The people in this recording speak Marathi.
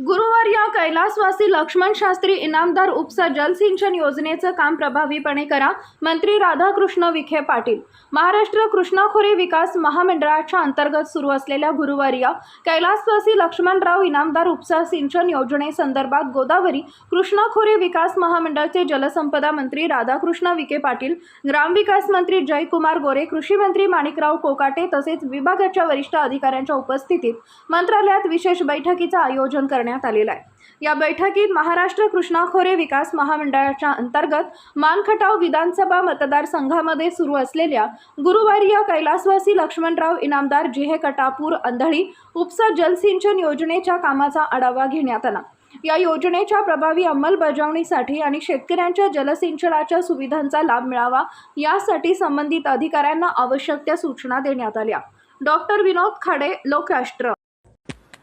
गुरुवार या कैलासवासी लक्ष्मण शास्त्री इनामदार उपसा जलसिंचन योजनेचं काम प्रभावीपणे करा मंत्री राधाकृष्ण विखे पाटील. महाराष्ट्र कृष्णाखोरी विकास महामंडळाच्या अंतर्गत सुरू असलेल्या गुरुवार या कैलासवासी लक्ष्मणराव इनामदार उपसा सिंचन योजनेसंदर्भात गोदावरी कृष्णाखोरी विकास महामंडळाचे जलसंपदा मंत्री राधाकृष्ण विखे पाटील ग्रामविकास मंत्री जयकुमार गोरे कृषी मंत्री माणिकराव कोकाटे तसेच विभागाच्या वरिष्ठ अधिकाऱ्यांच्या उपस्थितीत मंत्रालयात विशेष बैठकीचं आयोजन करण्यात आलेलं आहे. या बैठकीत महाराष्ट्र कृष्णाखोरे विकास महामंडळाच्या अंतर्गत मानखटाव विधानसभा मतदारसंघामध्ये सुरू असलेल्या गुरुवारी या कैलासवासी लक्ष्मणराव इनामदार जिहे कटापूर अंधळी उपसा जलसिंचन योजनेच्या कामाचा आढावा घेण्यात आला. या योजनेच्या प्रभावी अंमलबजावणीसाठी आणि शेतकऱ्यांच्या जलसिंचनाच्या सुविधांचा लाभ मिळावा यासाठी संबंधित अधिकाऱ्यांना आवश्यक त्या सूचना देण्यात आल्या. डॉक्टर विनोद खाडे लोकराष्ट्र.